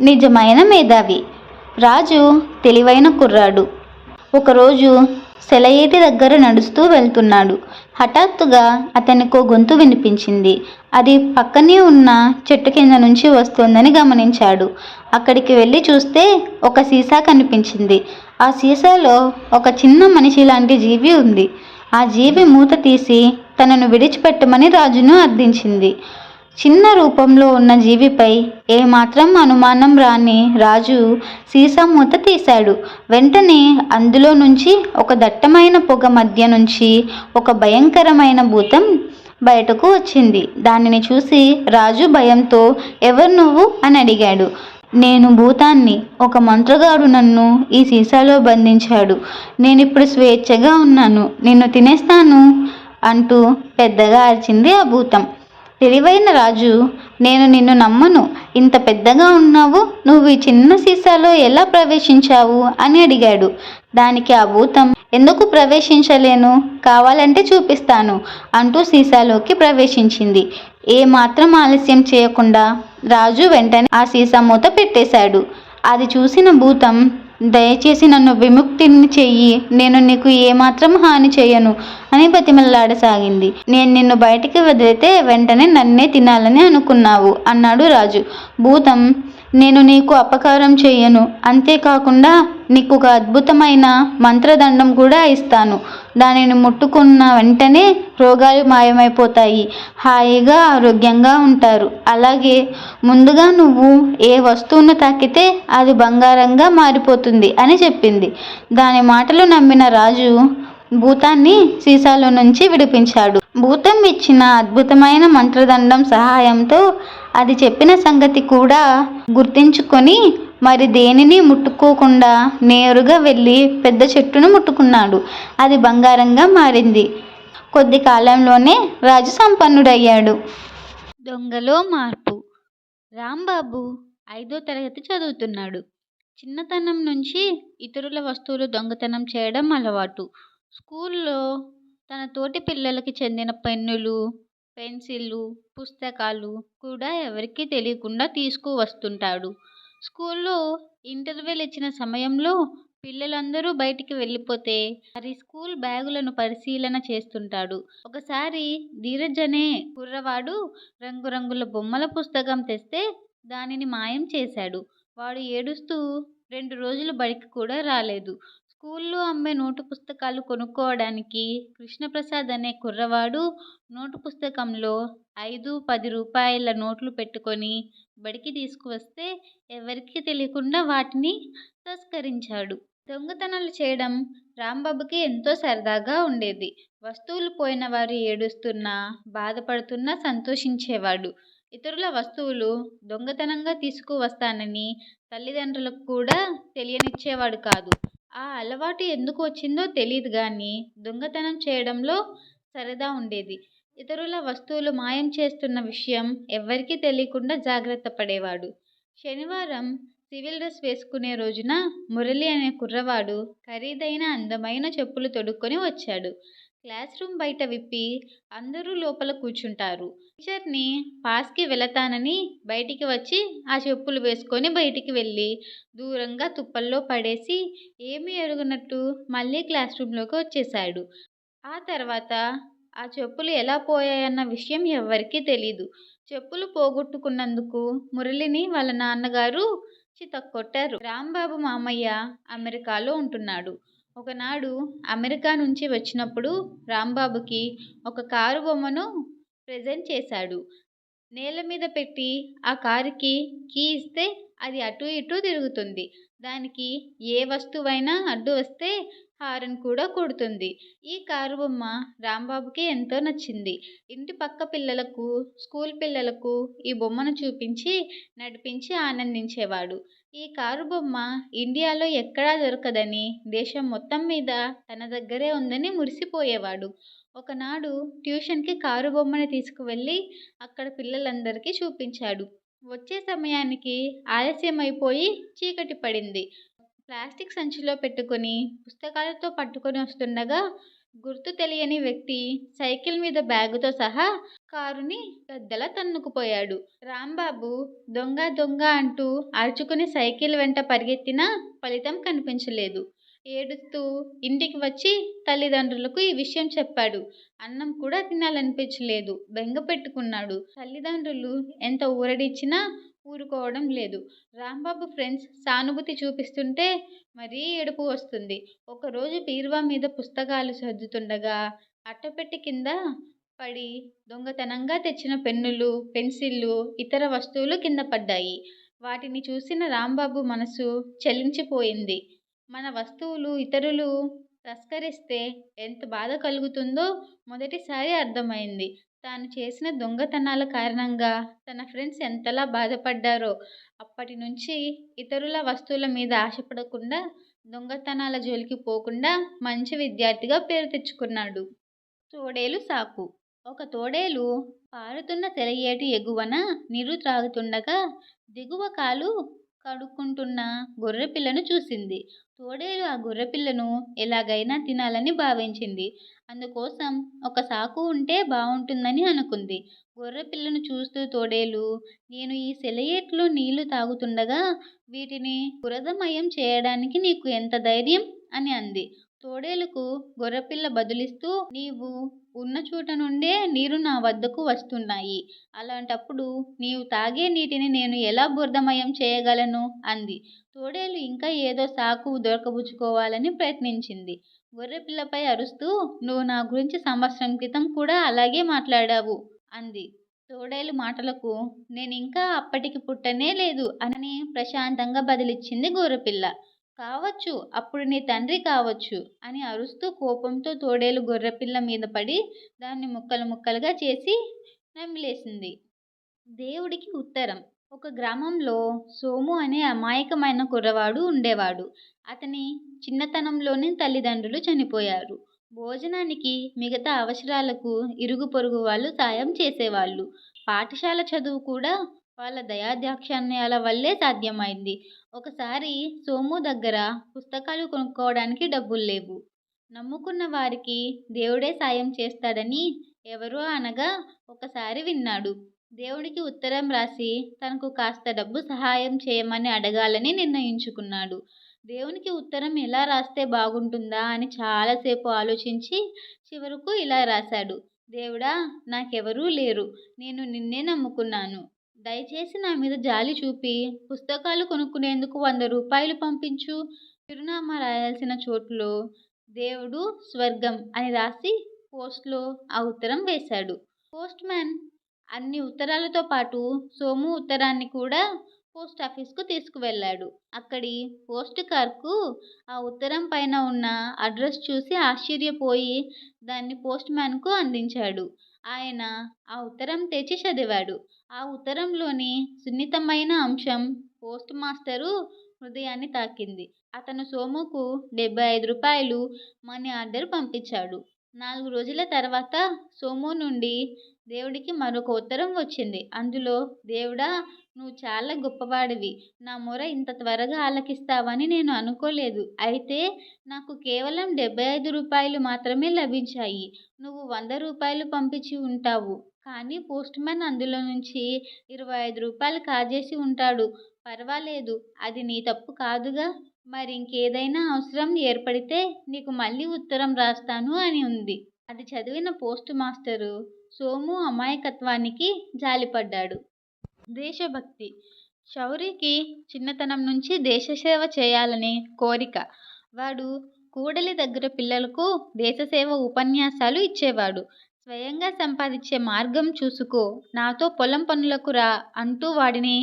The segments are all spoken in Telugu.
నిజమైన మేధావి. రాజు తెలివైన కుర్రాడు. ఒకరోజు సెలయేటి దగ్గర నడుస్తూ వెళ్తున్నాడు. హఠాత్తుగా అతనికో గొంతు వినిపించింది. అది పక్కనే ఉన్న చెట్టు కింద నుంచి వస్తోందని గమనించాడు. అక్కడికి వెళ్ళి చూస్తే ఒక సీసా కనిపించింది. ఆ సీసాలో ఒక చిన్న మనిషి లాంటి జీవి ఉంది. ఆ జీవి మూత తీసి తనను విడిచిపెట్టమని రాజును అర్థించింది. చిన్న రూపంలో ఉన్న జీవిపై ఏమాత్రం అనుమానం రాని రాజు సీసా మూత తీశాడు. వెంటనే అందులో నుంచి ఒక దట్టమైన పొగ మధ్య నుంచి ఒక భయంకరమైన భూతం బయటకు వచ్చింది. దానిని చూసి రాజు భయంతో ఎవరు నువ్వు? అని అడిగాడు. నేను భూతాన్ని. ఒక మంత్రగాడు నన్ను ఈ సీసాలో బంధించాడు. నేను ఇప్పుడు స్వేచ్ఛగా ఉన్నాను. నిన్ను తినేస్తాను అంటూ పెద్దగా అరిచింది ఆ భూతం. తెలివైన రాజు నేను నిన్ను నమ్మను. ఇంత పెద్దగా ఉన్నావు నువ్వు ఈ చిన్న సీసాలో ఎలా ప్రవేశించావు అని అడిగాడు. దానికి ఆ భూతం ఎందుకు ప్రవేశించలేను? కావాలంటే చూపిస్తాను అంటూ సీసాలోకి ప్రవేశించింది. ఏ మాత్రం ఆలస్యం చేయకుండా రాజు వెంటనే ఆ సీసా మూత పెట్టేశాడు. అది చూసిన భూతం దయచేసి నన్ను విముక్తిని చెయ్యి. నేను నీకు ఏమాత్రం హాని చేయను అని బతిమల్లాడసాగింది నేను నిన్ను బయటికి వదిలితే వెంటనే నన్నే తినాలని అనుకున్నావు అన్నాడు రాజు. భూతం నేను నీకు అపకారం చెయ్యను. అంతేకాకుండా నీకు ఒక అద్భుతమైన మంత్రదండం కూడా ఇస్తాను. దానిని ముట్టుకున్న వెంటనే రోగాలు మాయమైపోతాయి. హాయిగా ఆరోగ్యంగా ఉంటారు. అలాగే ముందుగా నువ్వు ఏ వస్తువును తాకితే అది బంగారంగా మారిపోతుంది అని చెప్పింది. దాని మాటలు నమ్మిన రాజు భూతాన్ని సీసాలో నుంచి విడిపించాడు. భూతం ఇచ్చిన అద్భుతమైన మంత్రదండం సహాయంతో అది చెప్పిన సంగతి కూడా గుర్తించుకొని మరి దేనిని ముట్టుకోకుండా నేరుగా వెళ్ళి పెద్ద చెట్టును ముట్టుకున్నాడు. అది బంగారంగా మారింది. కొద్ది కాలంలోనే రాజు సంపన్నుడయ్యాడు. దొంగలో మార్పు. రాంబాబు ఐదో తరగతి చదువుతున్నాడు. చిన్నతనం నుంచి ఇతరుల వస్తువులు దొంగతనం చేయడం అలవాటు. స్కూల్లో తన తోటి పిల్లలకి చెందిన పెన్నులు పెన్సిళ్ళు పుస్తకాలు కూడా ఎవరికీ తెలియకుండా తీసుకువస్తుంటాడు. స్కూల్లో ఇంటర్వెల్ ఇచ్చిన సమయంలో పిల్లలందరూ బయటికి వెళ్ళిపోతే మరి స్కూల్ బ్యాగులను పరిశీలన చేస్తుంటాడు. ఒకసారి ధీరజ్ అనే కుర్రవాడు రంగురంగుల బొమ్మల పుస్తకం తెస్తే దానిని మాయం చేశాడు. వాడు ఏడుస్తూ రెండు రోజులు బడికి కూడా రాలేదు. స్కూల్లో అమ్మే నోటు పుస్తకాలు కొనుక్కోవడానికి కృష్ణప్రసాద్ అనే కుర్రవాడు నోటు పుస్తకంలో ఐదు పది రూపాయల నోట్లు పెట్టుకొని బడికి తీసుకువస్తే ఎవరికీ తెలియకుండా వాటిని తస్కరించాడు. దొంగతనాలు చేయడం రాంబాబుకి ఎంతో సరదాగా ఉండేది. వస్తువులు పోయిన వారు ఏడుస్తున్నా బాధపడుతున్నా సంతోషించేవాడు. ఇతరుల వస్తువులు దొంగతనంగా తీసుకువస్తానని తల్లిదండ్రులకు కూడా తెలియనిచ్చేవాడు కాదు. ఆ అలవాటు ఎందుకు వచ్చిందో తెలియదు కానీ దొంగతనం చేయడంలో సరదా ఉండేది. ఇతరుల వస్తువులు మాయం చేస్తున్న విషయం ఎవ్వరికీ తెలియకుండా జాగ్రత్త పడేవాడు. శనివారం సివిల్ డ్రెస్ వేసుకునే రోజున మురళి అనే కుర్రవాడు ఖరీదైన అందమైన చెప్పులు తొడుక్కొని వచ్చాడు. క్లాస్ రూమ్ బయట విప్పి అందరూ లోపల కూర్చుంటారు. టీచర్ని పాస్కి వెళతానని బయటికి వచ్చి ఆ చెప్పులు వేసుకొని బయటికి వెళ్ళి దూరంగా తుప్పల్లో పడేసి ఏమీ ఎరుగనట్టు మళ్ళీ క్లాస్ రూమ్లోకి వచ్చేశాడు. ఆ తర్వాత ఆ చెప్పులు ఎలా పోయాయన్న విషయం ఎవ్వరికీ తెలీదు. చెప్పులు పోగొట్టుకున్నందుకు మురళిని వాళ్ళ నాన్నగారు చితక్కొట్టారు. రాంబాబు మామయ్య అమెరికాలో ఉంటున్నాడు. ఒకనాడు అమెరికా నుంచి వచ్చినప్పుడు రాంబాబుకి ఒక కారు బొమ్మను ప్రజెంట్ చేశాడు. నేల మీద పెట్టి ఆ కారుకి కీ ఇస్తే అది అటు ఇటు తిరుగుతుంది. దానికి ఏ వస్తువైనా అడ్డు వస్తే హారన్ కూడా కొడుతుంది. ఈ కారు బొమ్మ రాంబాబుకి ఎంతో నచ్చింది. ఇంటి పక్క పిల్లలకు స్కూల్ పిల్లలకు ఈ బొమ్మను చూపించి నడిపించి ఆనందించేవాడు. ఈ కారు బొమ్మ ఇండియాలో ఎక్కడా దొరకదని దేశం మొత్తం మీద తన దగ్గరే ఉందని మురిసిపోయేవాడు. ఒకనాడు ట్యూషన్కి కారు బొమ్మని తీసుకువెళ్ళి అక్కడ పిల్లలందరికీ చూపించాడు. వచ్చే సమయానికి ఆలస్యం అయిపోయి చీకటి పడింది. ప్లాస్టిక్ సంచిలో పెట్టుకొని పుస్తకాలతో పట్టుకొని వస్తుండగా గుర్తు తెలియని వ్యక్తి సైకిల్ మీద బ్యాగుతో సహా కారుని పెద్దల తన్నుకుపోయాడు రాంబాబు దొంగ దొంగ అంటూ అరుచుకుని సైకిల్ వెంట పరిగెత్తినా ఫలితం కనిపించలేదు. ఏడుస్తూ ఇంటికి వచ్చి తల్లిదండ్రులకు ఈ విషయం చెప్పాడు. అన్నం కూడా తినాలనిపించలేదు. బెంగ పెట్టుకున్నాడు. తల్లిదండ్రులు ఎంత ఊరడిచ్చినా ఊరుకోవడం లేదు. రాంబాబు ఫ్రెండ్స్ సానుభూతి చూపిస్తుంటే మరీ ఏడుపు వస్తుంది. ఒకరోజు బీరువా మీద పుస్తకాలు సర్దుతుండగా అట్టపెట్టి కింద పడి దొంగతనంగా తెచ్చిన పెన్నులు పెన్సిళ్ళు ఇతర వస్తువులు కింద పడ్డాయి. వాటిని చూసిన రాంబాబు మనసు చలించిపోయింది. మన వస్తువులు ఇతరులు తస్కరిస్తే ఎంత బాధ కలుగుతుందో మొదటిసారి అర్థమైంది. తాను చేసిన దొంగతనాల కారణంగా తన ఫ్రెండ్స్ ఎంతలా బాధపడ్డారో అప్పటి నుంచి ఇతరుల వస్తువుల మీద ఆశపడకుండా దొంగతనాల జోలికి పోకుండా మంచి విద్యార్థిగా పేరు తెచ్చుకున్నాడు. తోడేలు సాకు. ఒక తోడేలు పారుతున్న తెలయేటి ఎగువన నీరు త్రాగుతుండగా దిగువ కాలు కడుక్కుంటున్న గొర్రెపిల్లను చూసింది. తోడేలు ఆ గొర్రెపిల్లను ఎలాగైనా తినాలని భావించింది. అందుకోసం ఒక సాకు ఉంటే బాగుంటుందని అనుకుంది. గొర్రెపిల్లను చూస్తూ తోడేలు నేను ఈ సెలయేట్లో నీళ్ళు తాగుతుండగా వీటిని బురదమయం చేయడానికి నీకు ఎంత ధైర్యం? అని అంది. తోడేలుకు గొర్రెపిల్ల బదులిస్తూ నీవు ఉన్న చోట నుండే నీరు నా వద్దకు వస్తున్నాయి. అలాంటప్పుడు నీవు తాగే నీటిని నేను ఎలా బురదమయం చేయగలను? అంది. తోడేలు ఇంకా ఏదో సాకు దొరకబుచ్చుకోవాలని ప్రయత్నించింది. గొర్రెపిల్లపై అరుస్తూ నువ్వు నా గురించి సంవత్సరం క్రితం కూడా అలాగే మాట్లాడావు అంది. తోడేలు మాటలకు నేనింకా అప్పటికి పుట్టనే లేదు అని ప్రశాంతంగా బదిలిచ్చింది గొర్రెపిల్ల కావచ్చు అప్పుడు నీ తండ్రి కావచ్చు అని అరుస్తూ కోపంతో తోడేలు గొర్రెపిల్ల మీద పడి దాన్ని ముక్కలు ముక్కలుగా చేసి నమిలేసింది. దేవుడికి ఉత్తరం ఒక గ్రామంలో సోము అనే అమాయకమైన కుర్రవాడు ఉండేవాడు. అతని చిన్నతనంలోనే తల్లిదండ్రులు చనిపోయారు. భోజనానికి మిగతా అవసరాలకు ఇరుగు పొరుగు వాళ్ళు సాయం చేసేవాళ్ళు. పాఠశాల చదువు కూడా వాళ్ళ దయాదాక్షిణ్యాల వల్లే సాధ్యమైంది. ఒకసారి సోము దగ్గర పుస్తకాలు కొనుక్కోవడానికి డబ్బులు లేవు. నమ్ముకున్న వారికి దేవుడే సాయం చేస్తాడని ఎవరో అనగా ఒకసారి విన్నాడు. దేవుడికి ఉత్తరం రాసి తనకు కాస్త డబ్బు సహాయం చేయమని అడగాలని నిర్ణయించుకున్నాడు. దేవునికి ఉత్తరం ఎలా రాస్తే బాగుంటుందా అని చాలాసేపు ఆలోచించి చివరకు ఇలా రాశాడు. దేవుడా నాకెవరూ లేరు. నేను నిన్నే నమ్ముకున్నాను. దయచేసి నా మీద జాలి చూపి పుస్తకాలు కొనుక్కునేందుకు వంద రూపాయలు పంపించు. చిరునామా రాయాల్సిన చోటులో దేవుడు స్వర్గం అని రాసి పోస్ట్లో ఆ ఉత్తరం వేశాడు. పోస్ట్ మ్యాన్ అన్ని ఉత్తరాలతో పాటు సోము ఉత్తరాన్ని కూడా పోస్ట్ ఆఫీస్కు తీసుకువెళ్ళాడు. అక్కడి పోస్ట్ కార్కు ఆ ఉత్తరం పైన ఉన్న అడ్రస్ చూసి ఆశ్చర్యపోయి దాన్ని పోస్ట్ మ్యాన్కు అందించాడు. ఆయన ఆ ఉత్తరం తెచ్చి చదివాడు. ఆ ఉత్తరంలోని సున్నితమైన అంశం పోస్ట్ మాస్టరు హృదయాన్ని తాకింది. అతను సోముకు డెబ్బై ఐదు రూపాయలు మనీ ఆర్డర్ పంపించాడు. నాలుగు రోజుల తర్వాత సోము నుండి దేవుడికి మరొక ఉత్తరం వచ్చింది. అందులో దేవుడా నువ్వు చాలా గొప్పవాడివి. నా మొర ఇంత త్వరగా ఆలకిస్తావని నేను అనుకోలేదు. అయితే నాకు కేవలం డెబ్బై ఐదు రూపాయలు మాత్రమే లభించాయి. నువ్వు వంద రూపాయలు పంపించి ఉంటావు. కానీ పోస్ట్ మ్యాన్ అందులో నుంచి ఇరవై ఐదు రూపాయలు కాజేసి ఉంటాడు. పర్వాలేదు అది నీ తప్పు కాదుగా. మరి ఇంకేదైనా అవసరం ఏర్పడితే నీకు మళ్ళీ ఉత్తరం రాస్తాను అని ఉంది. అది చదివిన పోస్ట్ మాస్టరు సోము అమాయకత్వానికి జాలిపడ్డాడు. దేశభక్తి. శౌరికి చిన్నతనం నుంచి దేశసేవ చేయాలనే కోరిక. వాడు కూడలి దగ్గర పిల్లలకు దేశసేవ ఉపన్యాసాలు ఇచ్చేవాడు. స్వయంగా సంపాదించే మార్గం చూసుకో నాతో పొలం పనులకు రా అంటూ వాడిని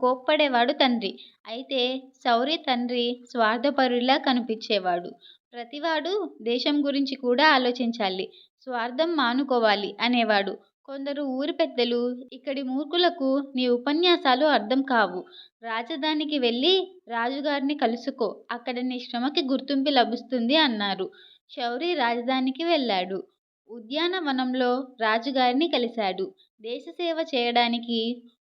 కోప్పడేవాడు తండ్రి. అయితే శౌరి తండ్రి స్వార్థపరుడిలా కనిపించేవాడు. ప్రతివాడు దేశం గురించి కూడా ఆలోచించాలి. స్వార్థం మానుకోవాలి అనేవాడు. కొందరు ఊరి పెద్దలు ఇక్కడి మూర్ఖులకు నీ ఉపన్యాసాలు అర్థం కావు. రాజధానికి వెళ్ళి రాజుగారిని కలుసుకో. అక్కడ నీ శ్రమకి గుర్తింపు లభిస్తుంది అన్నారు. శౌరి రాజధానికి వెళ్ళాడు. ఉద్యానవనంలో రాజుగారిని కలిశాడు. దేశసేవ చేయడానికి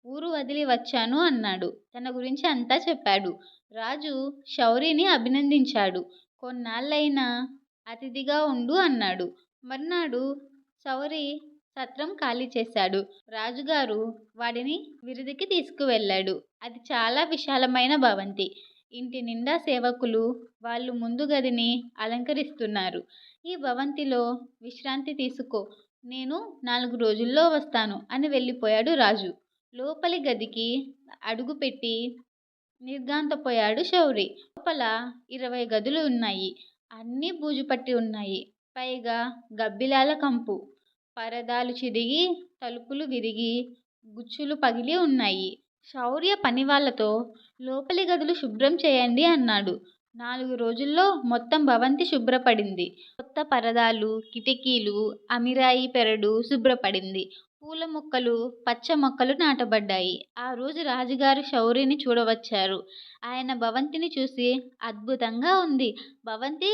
ఊరు వదిలి వచ్చాను అన్నాడు. తన గురించి అంతా చెప్పాడు. రాజు శౌరిని అభినందించాడు. కొన్నాళ్ళైనా అతిథిగా ఉండు అన్నాడు. మర్నాడు శౌరి సత్రం ఖాళీ చేశాడు. రాజుగారు వాడిని విరిదికి తీసుకువెళ్ళాడు. అది చాలా విశాలమైన భవంతి. ఇంటి నిండా సేవకులు వాళ్ళు ముందు గదిని అలంకరిస్తున్నారు. ఈ భవంతిలో విశ్రాంతి తీసుకో. నేను నాలుగు రోజుల్లో వస్తాను అని వెళ్ళిపోయాడు రాజు. లోపలి గదికి అడుగుపెట్టి నిర్గాంతపోయాడు శౌరి. లోపల ఇరవై గదులు ఉన్నాయి. అన్నీ బూజు పట్టి ఉన్నాయి. పైగా గబ్బిలాల కంపు. పరదాలు చిరిగి తలుపులు విరిగి గుచ్చులు పగిలి ఉన్నాయి. శౌర్య పనివాళ్ళతో లోపలి గదులు శుభ్రం చేయండి అన్నాడు. నాలుగు రోజుల్లో మొత్తం భవంతి శుభ్రపడింది. కొత్త పరదాలు కిటికీలు అమిరాయి పెరడు శుభ్రపడింది. పూల మొక్కలు పచ్చ మొక్కలు నాటబడ్డాయి. ఆ రోజు రాజుగారు శౌర్యని చూడవచ్చారు. ఆయన భవంతిని చూసి అద్భుతంగా ఉంది. భవంతి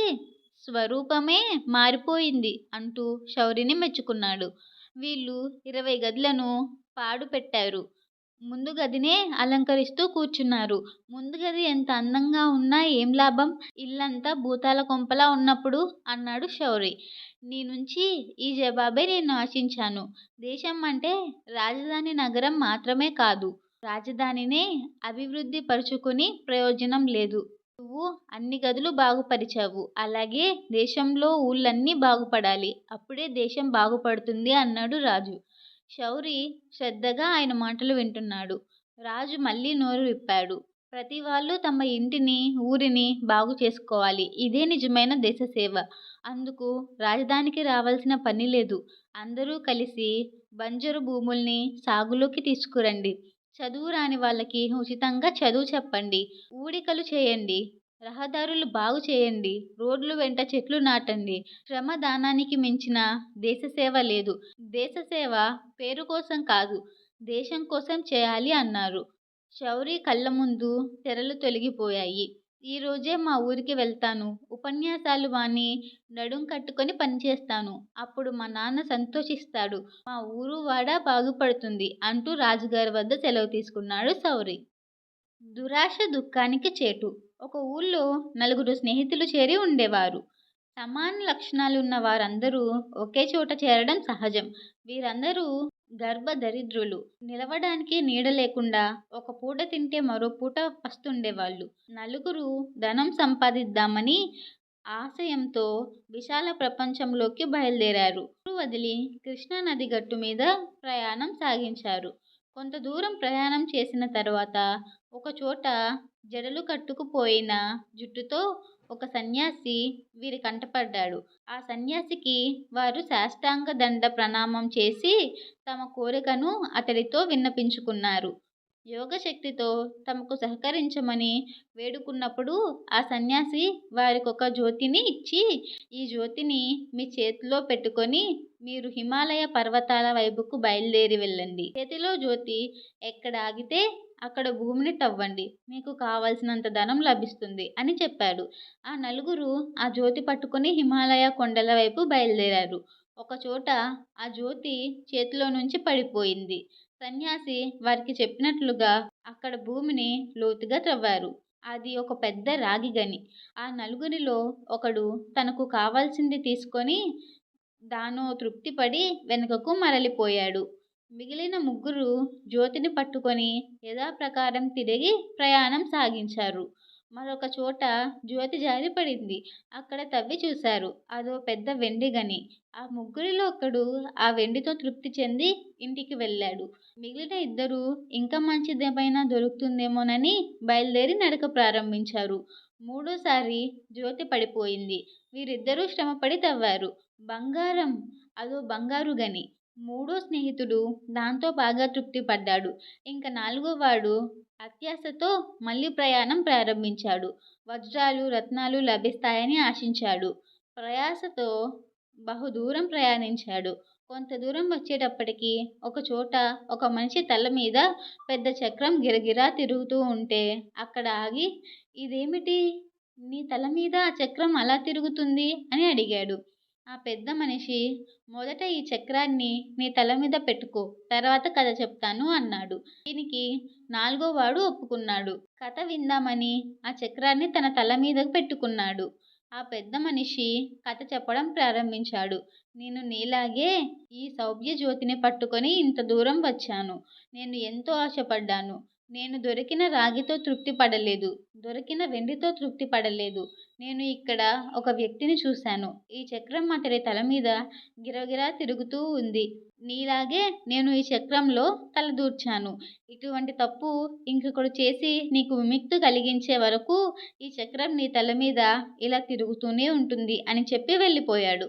స్వరూపమే మారిపోయింది అంటూ శౌరిని మెచ్చుకున్నాడు. వీళ్ళు ఇరవై గదులను పాడు పెట్టారు ముందు గదినే అలంకరిస్తూ కూర్చున్నారు. ముందు గది ఎంత అందంగా ఉన్నా ఏం లాభం? ఇల్లంతా భూతాల కొంపలా ఉన్నప్పుడు అన్నాడు శౌరి నీ నుంచి ఈ జవాబే నేను ఆశించాను. దేశం అంటే రాజధాని నగరం మాత్రమే కాదు. రాజధానినే అభివృద్ధి పరుచుకుని ప్రయోజనం లేదు. నువ్వు అన్ని గదులు బాగుపరిచావు. అలాగే దేశంలో ఊళ్ళన్నీ బాగుపడాలి. అప్పుడే దేశం బాగుపడుతుంది అన్నాడు రాజు. శౌరి శ్రద్ధగా ఆయన మాటలు వింటున్నాడు. రాజు మళ్ళీ నోరు విప్పాడు. ప్రతి వాళ్ళు తమ ఇంటిని ఊరిని బాగు చేసుకోవాలి. ఇదే నిజమైన దేశ సేవ. అందుకు రాజధానికి రావాల్సిన పని లేదు. అందరూ కలిసి బంజరు భూముల్ని సాగులోకి తీసుకురండి. చదువు రాని వాళ్ళకి ఉచితంగా చదువు చెప్పండి. ఊడికలు చేయండి. రహదారులు బాగు చేయండి. రోడ్లు వెంట చెట్లు నాటండి. శ్రమ దానానికి మించిన దేశ సేవ లేదు. దేశ సేవ పేరు కోసం కాదు దేశం కోసం చేయాలి అన్నారు. శౌరి కళ్ళ ముందు తెరలు తొలగిపోయాయి. ఈ రోజే మా ఊరికి వెళ్తాను. ఉపన్యాసాలు మాని నడుం కట్టుకొని పనిచేస్తాను అప్పుడు మా నాన్న సంతోషిస్తాడు. మా ఊరు వాడ బాగుపడుతుంది అంటూ రాజుగారి వద్ద సెలవు తీసుకున్నాడు సౌరి. దురాశ దుఃఖానికి చేటు. ఒక ఊళ్ళో నలుగురు స్నేహితులు చేరి ఉండేవారు. సమాన లక్షణాలున్న వారందరూ ఒకే చోట చేరడం సహజం. వీరందరూ గర్భదరిద్రులు. నిలవడానికి నీడ లేకుండా ఒక పూట తింటే మరో పూట పస్తుండేవాళ్ళు. నలుగురు ధనం సంపాదిద్దామని ఆశయంతో విశాల ప్రపంచంలోకి బయలుదేరారు. ఊరు వదిలి కృష్ణా నది గట్టు మీద ప్రయాణం సాగించారు. కొంత దూరం ప్రయాణం చేసిన తర్వాత ఒకచోట జడలు కట్టుకుపోయిన జుట్టుతో ఒక సన్యాసి వీరి కంటపడ్డాడు. ఆ సన్యాసికి వారు సాష్టాంగ దండ ప్రణామం చేసి తమ కోరికను అతడితో విన్నపించుకున్నారు. యోగశక్తితో తమకు సహకరించమని వేడుకున్నప్పుడు ఆ సన్యాసి వారికొక జ్యోతిని ఇచ్చి ఈ జ్యోతిని మీ చేతిలో పెట్టుకొని మీరు హిమాలయ పర్వతాల వైపుకు బయలుదేరి వెళ్ళండి. చేతిలో జ్యోతి ఎక్కడ ఆగితే అక్కడ భూమిని తవ్వండి మీకు కావలసినంత ధనం లభిస్తుంది అని చెప్పాడు. ఆ నలుగురు ఆ జ్యోతి పట్టుకుని హిమాలయ కొండల వైపు బయలుదేరారు. ఒకచోట ఆ జ్యోతి చేతిలో నుంచి పడిపోయింది. సన్యాసి వారికి చెప్పినట్లుగా అక్కడ భూమిని లోతుగా త్రవ్వారు అది ఒక పెద్ద రాగి గని. ఆ నలుగురిలో ఒకడు తనకు కావాల్సింది తీసుకొని దానో తృప్తిపడి వెనుకకు మరలిపోయాడు. మిగిలిన ముగ్గురు జ్యోతిని పట్టుకొని యథాప్రకారం తిరిగి ప్రయాణం సాగించారు. మరొక చోట జ్యోతి జారి పడింది అక్కడ తవ్వి చూశారు. అదో పెద్ద వెండి గని. ఆ ముగ్గురిలో ఒకడు ఆ వెండితో తృప్తి చెంది ఇంటికి వెళ్ళాడు. మిగిలిన ఇద్దరు ఇంకా మంచిదేమైనా దొరుకుతుందేమోనని బయలుదేరి నడక ప్రారంభించారు. మూడోసారి జ్యోతి పడిపోయింది. వీరిద్దరూ శ్రమపడి తవ్వారు. బంగారం అదో బంగారు గని. మూడో స్నేహితుడు దాంతో బాగా తృప్తి పడ్డాడు. ఇంక నాలుగోవాడు అత్యాశతో మళ్ళీ ప్రయాణం ప్రారంభించాడు. వజ్రాలు రత్నాలు లభిస్తాయని ఆశించాడు. ప్రయాసతో బహుదూరం ప్రయాణించాడు. కొంత దూరం వచ్చేటప్పటికి ఒక చోట ఒక మనిషి తల మీద పెద్ద చక్రం గిరగిరా తిరుగుతూ ఉంటే అక్కడ ఆగి ఇదేమిటి? నీ తల మీద ఆ చక్రం అలా తిరుగుతుంది? అని అడిగాడు. ఆ పెద్ద మనిషి మొదట ఈ చక్రాన్ని నీ తల మీద పెట్టుకో తర్వాత కథ చెప్తాను అన్నాడు. దీనికి నాలుగోవాడు ఒప్పుకున్నాడు. కథ విందామని ఆ చక్రాన్ని తన తల మీద పెట్టుకున్నాడు. ఆ పెద్ద మనిషి కథ చెప్పడం ప్రారంభించాడు. నేను నీలాగే ఈ సౌభ్య జ్యోతిని పట్టుకొని ఇంత దూరం వచ్చాను. నేను ఎంతో ఆశపడ్డాను. నేను దొరికిన రాగితో తృప్తి పడలేదు. దొరికిన వెండితో తృప్తి పడలేదు. నేను ఇక్కడ ఒక వ్యక్తిని చూశాను. ఈ చక్రం అతడి తల మీద గిరగిరా తిరుగుతూ ఉంది. నీలాగే నేను ఈ చక్రంలో తలదూర్చాను ఇటువంటి తప్పు ఇంకొకడు చేసి నీకు విముక్తి కలిగించే వరకు ఈ చక్రం నీ తల మీద ఇలా తిరుగుతూనే ఉంటుంది అని చెప్పి వెళ్ళిపోయాడు.